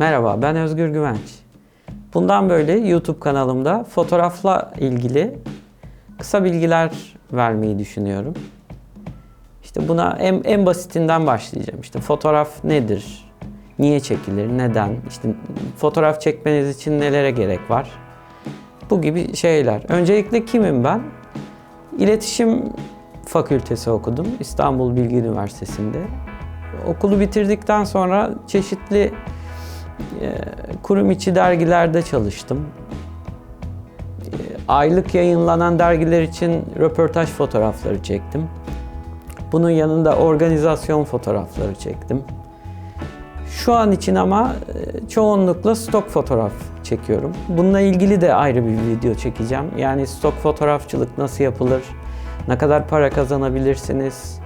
Merhaba, ben Özgür Güvenç. Bundan böyle YouTube kanalımda fotoğrafla ilgili kısa bilgiler vermeyi düşünüyorum. İşte buna en, en basitinden başlayacağım. İşte fotoğraf nedir? Niye çekilir? Neden? İşte fotoğraf çekmeniz için nelere gerek var? Bu gibi şeyler. Öncelikle kimim ben? İletişim Fakültesi okudum İstanbul Bilgi Üniversitesi'nde. Okulu bitirdikten sonra çeşitli kurum içi dergilerde çalıştım. E, aylık yayınlanan dergiler için röportaj fotoğrafları çektim. Bunun yanında organizasyon fotoğrafları çektim. Şu an için ama e, çoğunlukla stok fotoğraf çekiyorum. Bununla ilgili de ayrı bir video çekeceğim. Yani stok fotoğrafçılık nasıl yapılır? Ne kadar para kazanabilirsiniz?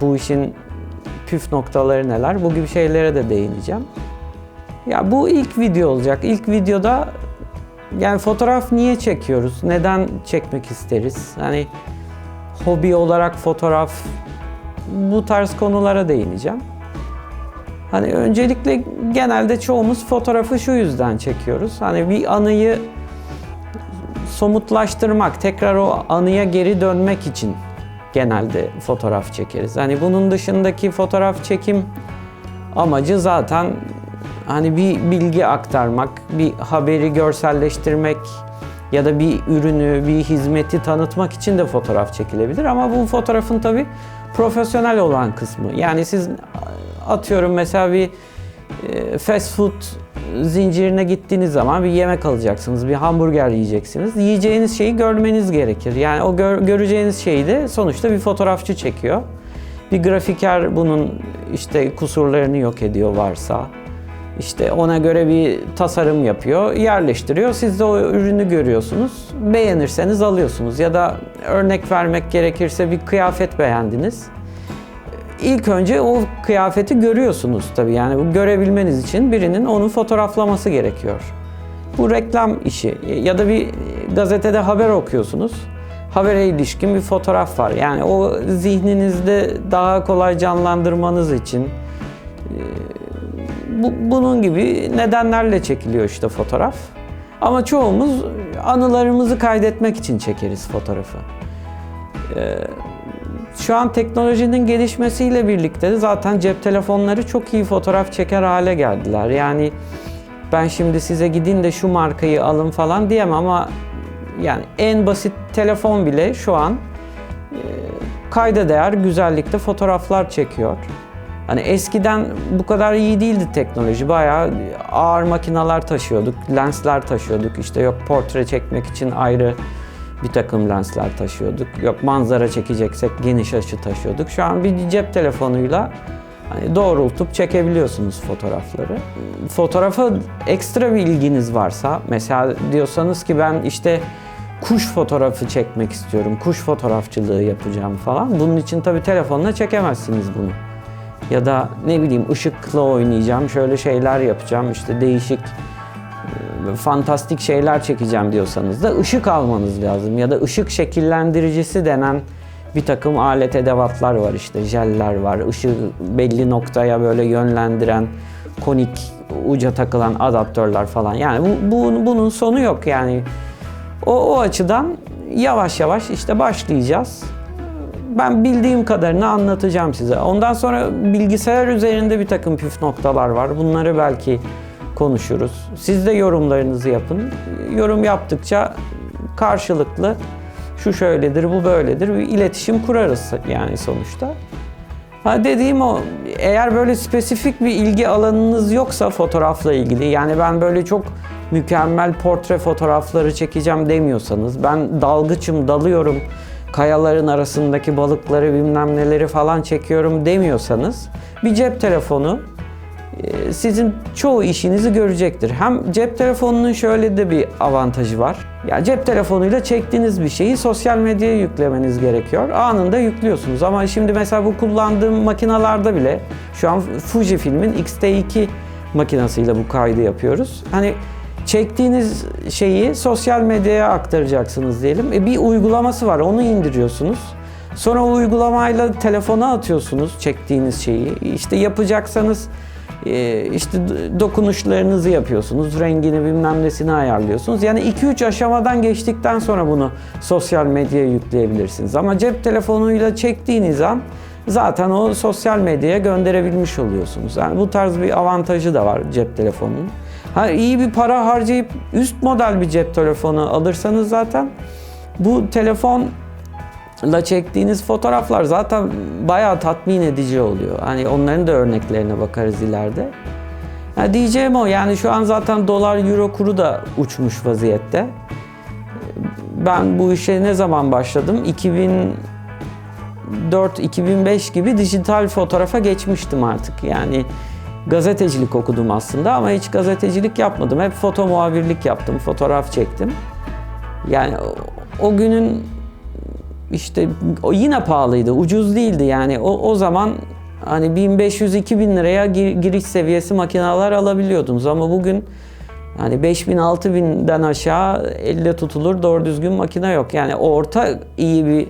Bu işin püf noktaları neler? Bu gibi şeylere de değineceğim. Ya bu ilk video olacak. İlk videoda yani fotoğraf niye çekiyoruz? Neden çekmek isteriz? Hani hobi olarak fotoğraf bu tarz konulara değineceğim. Hani öncelikle genelde çoğumuz fotoğrafı şu yüzden çekiyoruz. Hani bir anıyı somutlaştırmak, tekrar o anıya geri dönmek için genelde fotoğraf çekeriz. Hani bunun dışındaki fotoğraf çekim amacı zaten hani bir bilgi aktarmak, bir haberi görselleştirmek ya da bir ürünü, bir hizmeti tanıtmak için de fotoğraf çekilebilir ama bu fotoğrafın tabi profesyonel olan kısmı. Yani siz atıyorum mesela bir e, fast food zincirine gittiğiniz zaman bir yemek alacaksınız, bir hamburger yiyeceksiniz. Yiyeceğiniz şeyi görmeniz gerekir. Yani o gör, göreceğiniz şeyi de sonuçta bir fotoğrafçı çekiyor. Bir grafiker bunun işte kusurlarını yok ediyor varsa. İşte ona göre bir tasarım yapıyor, yerleştiriyor. Siz de o ürünü görüyorsunuz. Beğenirseniz alıyorsunuz. Ya da örnek vermek gerekirse bir kıyafet beğendiniz. İlk önce o kıyafeti görüyorsunuz tabii. Yani görebilmeniz için birinin onu fotoğraflaması gerekiyor. Bu reklam işi ya da bir gazetede haber okuyorsunuz. Habere ilişkin bir fotoğraf var. Yani o zihninizde daha kolay canlandırmanız için bu, bunun gibi nedenlerle çekiliyor işte fotoğraf. Ama çoğumuz anılarımızı kaydetmek için çekeriz fotoğrafı. Ee, şu an teknolojinin gelişmesiyle birlikte de zaten cep telefonları çok iyi fotoğraf çeker hale geldiler. Yani ben şimdi size gidin de şu markayı alın falan diyemem ama yani en basit telefon bile şu an e, kayda değer güzellikte fotoğraflar çekiyor. Hani eskiden bu kadar iyi değildi teknoloji. Bayağı ağır makineler taşıyorduk, lensler taşıyorduk. İşte yok portre çekmek için ayrı bir takım lensler taşıyorduk. Yok manzara çekeceksek geniş açı taşıyorduk. Şu an bir cep telefonuyla hani doğrultup çekebiliyorsunuz fotoğrafları. Fotoğrafa ekstra bir ilginiz varsa, mesela diyorsanız ki ben işte kuş fotoğrafı çekmek istiyorum, kuş fotoğrafçılığı yapacağım falan. Bunun için tabii telefonla çekemezsiniz bunu. Ya da ne bileyim ışıkla oynayacağım, şöyle şeyler yapacağım, işte değişik fantastik şeyler çekeceğim diyorsanız da ışık almanız lazım. Ya da ışık şekillendiricisi denen bir takım alet edevatlar var işte jeller var. Işığı belli noktaya böyle yönlendiren konik uca takılan adaptörler falan. Yani bu, bu bunun sonu yok yani. O, o açıdan yavaş yavaş işte başlayacağız. Ben bildiğim kadarını anlatacağım size. Ondan sonra bilgisayar üzerinde bir takım püf noktalar var. Bunları belki konuşuruz. Siz de yorumlarınızı yapın. Yorum yaptıkça karşılıklı şu şöyledir, bu böyledir bir iletişim kurarız yani sonuçta. Ha dediğim o, eğer böyle spesifik bir ilgi alanınız yoksa fotoğrafla ilgili, yani ben böyle çok mükemmel portre fotoğrafları çekeceğim demiyorsanız, ben dalgıçım, dalıyorum, kayaların arasındaki balıkları bilmem neleri falan çekiyorum demiyorsanız, bir cep telefonu ee, sizin çoğu işinizi görecektir. Hem cep telefonunun şöyle de bir avantajı var. Ya cep telefonuyla çektiğiniz bir şeyi sosyal medyaya yüklemeniz gerekiyor. Anında yüklüyorsunuz ama şimdi mesela bu kullandığım makinalarda bile şu an Fujifilm'in X-T2 makinasıyla bu kaydı yapıyoruz. Hani çektiğiniz şeyi sosyal medyaya aktaracaksınız diyelim. E bir uygulaması var onu indiriyorsunuz. Sonra o uygulamayla telefona atıyorsunuz çektiğiniz şeyi. İşte yapacaksanız e, işte dokunuşlarınızı yapıyorsunuz, rengini bilmem nesini ayarlıyorsunuz. Yani 2-3 aşamadan geçtikten sonra bunu sosyal medyaya yükleyebilirsiniz. Ama cep telefonuyla çektiğiniz an zaten o sosyal medyaya gönderebilmiş oluyorsunuz. Yani bu tarz bir avantajı da var cep telefonunun. Ha iyi bir para harcayıp üst model bir cep telefonu alırsanız zaten bu telefonla çektiğiniz fotoğraflar zaten bayağı tatmin edici oluyor. Hani onların da örneklerine bakarız ileride. Ha diyeceğim o yani şu an zaten dolar euro kuru da uçmuş vaziyette. Ben bu işe ne zaman başladım? 2004-2005 gibi dijital fotoğrafa geçmiştim artık. Yani gazetecilik okudum aslında ama hiç gazetecilik yapmadım. Hep foto muhabirlik yaptım, fotoğraf çektim. Yani o, günün işte o yine pahalıydı, ucuz değildi yani. O, o zaman hani 1500-2000 liraya gir- giriş seviyesi makineler alabiliyordunuz ama bugün hani 5000-6000'den aşağı elle tutulur doğru düzgün makine yok. Yani orta iyi bir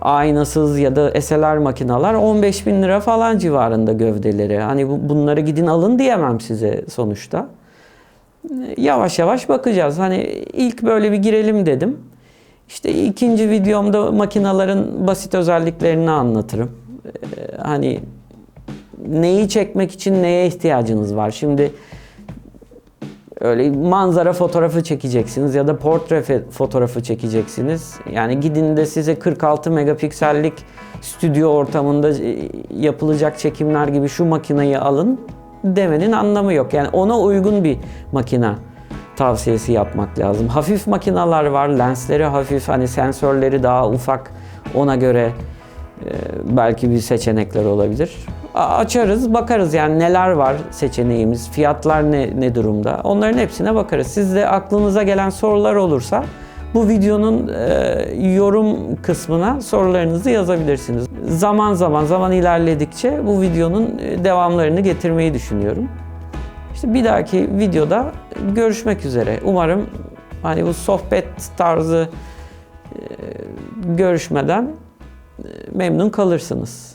aynasız ya da SLR makineler 15 bin lira falan civarında gövdeleri. Hani bu, bunları gidin alın diyemem size sonuçta. E, Yavaş yavaş bakacağız. Hani ilk böyle bir girelim dedim. İşte ikinci videomda makinelerin basit özelliklerini anlatırım. E, Hani neyi çekmek için neye ihtiyacınız var? Şimdi öyle manzara fotoğrafı çekeceksiniz ya da portre fotoğrafı çekeceksiniz. Yani gidin de size 46 megapiksellik stüdyo ortamında e, yapılacak çekimler gibi şu makineyi alın demenin anlamı yok. Yani ona uygun bir makine tavsiyesi yapmak lazım. Hafif makineler var, lensleri hafif, hani sensörleri daha ufak ona göre e, belki bir seçenekler olabilir. Açarız, bakarız yani neler var seçeneğimiz, fiyatlar ne, ne durumda. Onların hepsine bakarız. Siz de aklınıza gelen sorular olursa bu videonun e, yorum kısmına sorularınızı yazabilirsiniz. Zaman zaman zaman ilerledikçe bu videonun e, devamlarını getirmeyi düşünüyorum. İşte bir dahaki videoda görüşmek üzere. Umarım hani bu sohbet tarzı e, görüşmeden e, memnun kalırsınız.